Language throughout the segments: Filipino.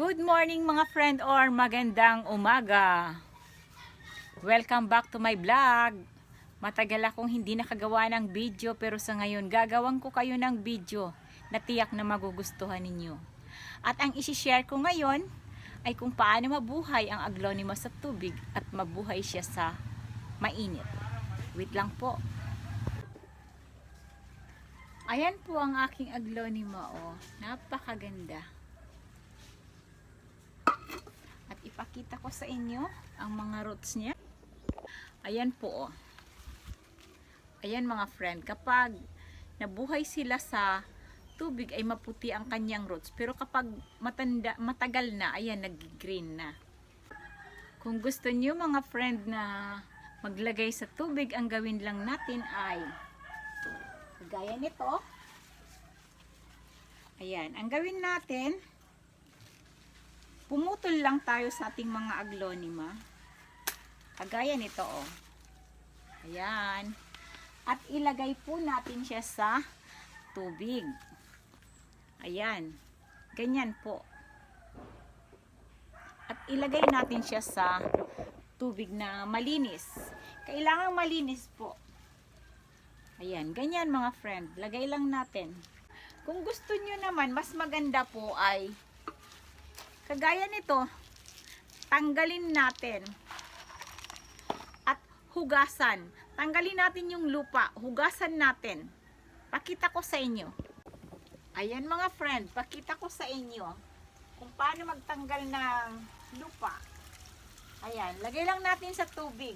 Good morning mga friend or magandang umaga. Welcome back to my vlog. Matagal akong hindi nakagawa ng video pero sa ngayon gagawan ko kayo ng video na tiyak na magugustuhan ninyo. At ang isi-share ko ngayon ay kung paano mabuhay ang aglonema sa tubig at mabuhay siya sa mainit. Wait lang po. Ayan po ang aking aglonema oh. Napakaganda. At ipakita ko sa inyo ang mga roots niya. Ayan po oh. Ayan mga friend, kapag nabuhay sila sa tubig ay maputi ang kanyang roots. Pero kapag matanda, matagal na, ayan, nag-green na. Kung gusto niyo mga friend na maglagay sa tubig, ang gawin lang natin ay gaya nito. Ayan, ang gawin natin, pumutol lang tayo sa ating mga aglonema. Kagaya nito, oh. Ayan. At ilagay po natin siya sa tubig. Ayan. Ganyan po. At ilagay natin siya sa tubig na malinis. Kailangang malinis po. Ayan, ganyan mga friend. Lagay lang natin. Kung gusto nyo naman, mas maganda po ay kagaya nito, tanggalin natin at hugasan. Tanggalin natin yung lupa, hugasan natin. Pakita ko sa inyo. Ayan mga friend, pakita ko sa inyo kung paano magtanggal ng lupa. Ayan, lagay lang natin sa tubig.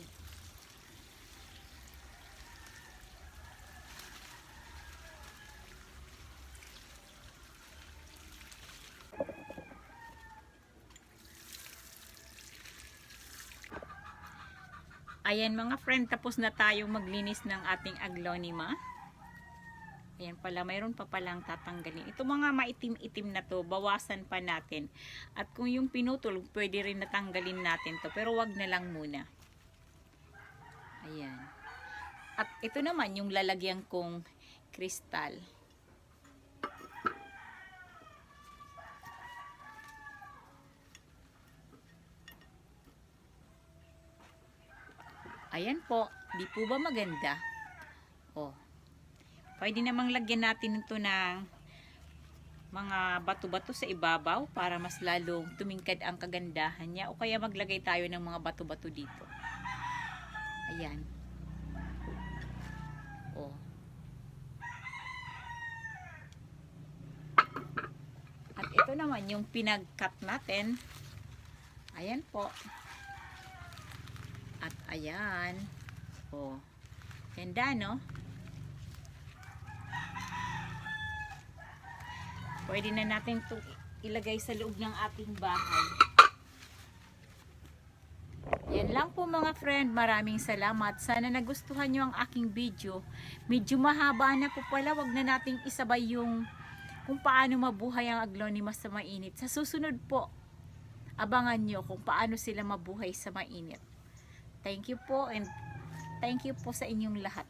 Ayan mga friend, tapos na tayong maglinis ng ating aglonema. Ayan pala, mayroon pa palang tatanggalin. Ito mga maitim-itim na to, bawasan pa natin. At kung yung pinutol, pwede rin natanggalin natin to. Pero wag na lang muna. Ayan. At ito naman yung lalagyan kong kristal. Ayan po, di po ba maganda? Oh. Pwede namang lagyan natin ito ng mga bato-bato sa ibabaw para mas lalong tumingkad ang kagandahan niya o kaya maglagay tayo ng mga bato-bato dito. Ayan. Oh. At ito naman yung pinag-cut natin. Ayan po. Ayan. Oh. Ganda, no? Pwede na natin itong ilagay sa loob ng ating bahay. Yan lang po mga friend. Maraming salamat. Sana nagustuhan nyo ang aking video. Medyo mahaba na po pala. Wag na nating isabay yung kung paano mabuhay ang aglonema sa mainit. Sa susunod po, abangan nyo kung paano sila mabuhay sa mainit. Thank you po and thank you po sa inyong lahat.